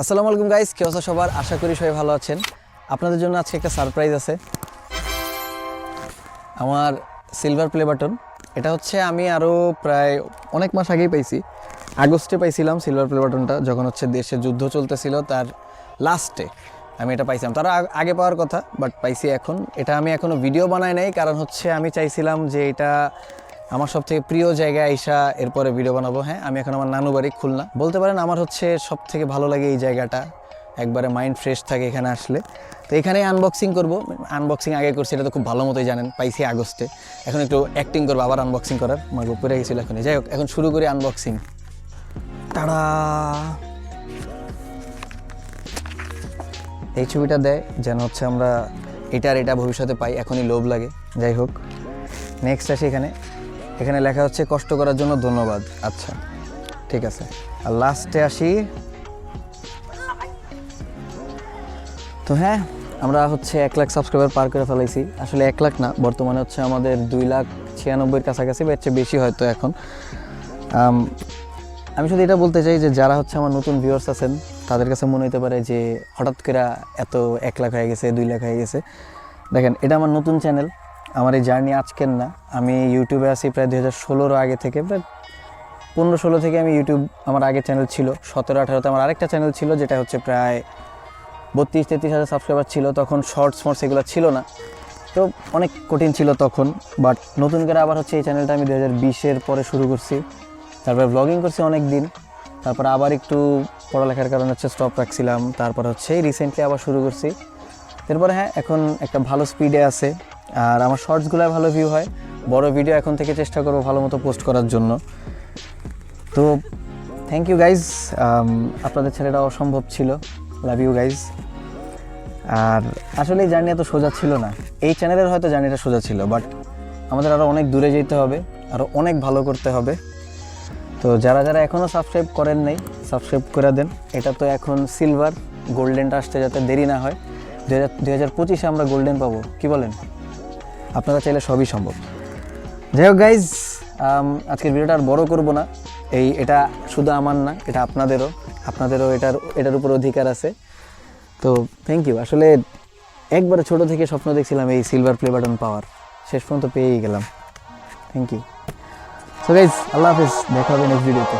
আসসালামু আলাইকুম গাইস কেউ আছো সবার? আশা করি সবাই ভালো আছেন। আপনাদের জন্য আজকে একটা সারপ্রাইজ আছে। আমার সিলভার প্লে বাটন এটা হচ্ছে আমি আরও প্রায় অনেক মাস আগেই পাইছি। আগস্টে পাইছিলাম সিলভার প্লে বাটনটা যখন হচ্ছে দেশে যুদ্ধ চলতেছিল তার লাস্টে আমি এটা পাইছিলাম। তার আগ- পাওয়ার কথা বাট পাইছি এখন। এটা আমি এখনও ভিডিও বানাই নাই, কারণ হচ্ছে আমি চাইছিলাম যে এটা আমার সব থেকে প্রিয় জায়গায় আইসা এরপরে ভিডিও বানাবো। হ্যাঁ আমি এখন আমার নানু বাড়ি, খুলনা। বলতে পারেন আমার হচ্ছে সব থেকে ভালো লাগে এই জায়গাটা। একবারে মাইন্ড ফ্রেশ থাকে এখানে আসলে। তো এখানেই আনবক্সিং করব। আনবক্সিং আগে করছি, এটা তো খুব ভালো মতোই জানেন, পাইছি আগস্টে। এখন একটু অ্যাক্টিং করব, আবার আনবক্সিং করার। মাগো পড়ে গেছিল এখন যাই হোক, এখন শুরু করি আনবক্সিং তারা! এই ছবিটা দেয় যেন হচ্ছে আমরা এটার এটা ভবিষ্যতে পাই, এখনই লোভ লাগে। যাই হোক নেক্সট আসি এখানে। এখানে লেখা হচ্ছে, কষ্ট করার জন্য ধন্যবাদ। আচ্ছা ঠিক আছে। আর লাস্টে আসি। তো হ্যাঁ আমরা হচ্ছে এক লাখ সাবস্ক্রাইবার পার করে ফেলাইছি। আসলে এক লাখ না, বর্তমানে হচ্ছে আমাদের দুই লাখ ছিয়ানব্বইয়ের কাছাকাছি, বা চেয়ে বেশি হয়তো এখন। আমি শুধু এটা বলতে চাই যে, যারা হচ্ছে আমার নতুন ভিউয়ার্স আছেন, তাদের কাছে মনে হতে পারে যে, হঠাৎ করে এত এক লাখ হয়ে গেছে, দুই লাখ হয়ে গেছে। দেখেন, এটা আমার নতুন চ্যানেল আমার এই জার্নি আজকের না। আমি ইউটিউবে আছি প্রায় দুই হাজার ষোলোর আগে থেকে, প্রায় পনেরো ষোলো থেকে আমি ইউটিউব আমার আগে চ্যানেল ছিল, সতেরো আঠারোতে আমার আরেকটা চ্যানেল ছিল, যেটা হচ্ছে প্রায় বত্রিশ তেত্রিশ হাজার সাবস্ক্রাইবার ছিল, তখন শর্টস ফর্টস এগুলো ছিল না। তো অনেক কঠিন ছিল তখন বাট নতুন করে আবার হচ্ছে এই চ্যানেলটা আমি দু হাজার বিশের পরে শুরু করছি। তারপরে ব্লগিং করছি অনেক দিন তারপর আবার একটু পড়ালেখার কারণে হচ্ছে স্টপ রাখছিলাম, তারপর হচ্ছে রিসেন্টলি আবার শুরু করছি। এরপরে হ্যাঁ এখন একটা ভালো স্পিডে আছে। আর আমার শর্টসগুলো ভালো ভিউ হয়। বড় ভিডিও এখন থেকে চেষ্টা করব ভালো মতো পোস্ট করার জন্য। তো থ্যাংক ইউ গাইজ আপনাদের ছেলেটা অসম্ভব ছিল। লাভ ইউ গাইজ আর আসলে এই জার্নি এত সোজা ছিল না। এই চ্যানেলের হয়তো জার্নিটা সোজা ছিল বাট আমাদের আরও অনেক দূরে যেতে হবে আরও অনেক ভালো করতে হবে। তো যারা যারা এখনও সাবস্ক্রাইব করেন নাই সাবস্ক্রাইব করে দেন। এটা তো এখন সিলভার গোল্ডেনটা আসতে যাতে দেরি না হয়। দু হাজার আমরা গোল্ডেন পাবো। কি বলেন? আপনারা চাইলে সবই সম্ভব। যাই হোক গাইজ আজকের ভিডিওটা আর বড় করব না। এই এটা শুধু আমার না, এটা আপনাদেরও। আপনাদেরও এটার এটার উপর অধিকার আছে। তো থ্যাংক ইউ আসলে একবারে ছোট থেকে স্বপ্ন দেখছিলাম এই সিলভার প্লে বাটন পাওয়ার। শেষ পর্যন্ত পেয়েই গেলাম। থ্যাংক ইউ সো গাইজ আল্লাহ হাফিজ, দেখা হবে নেক্সট ভিডিওতে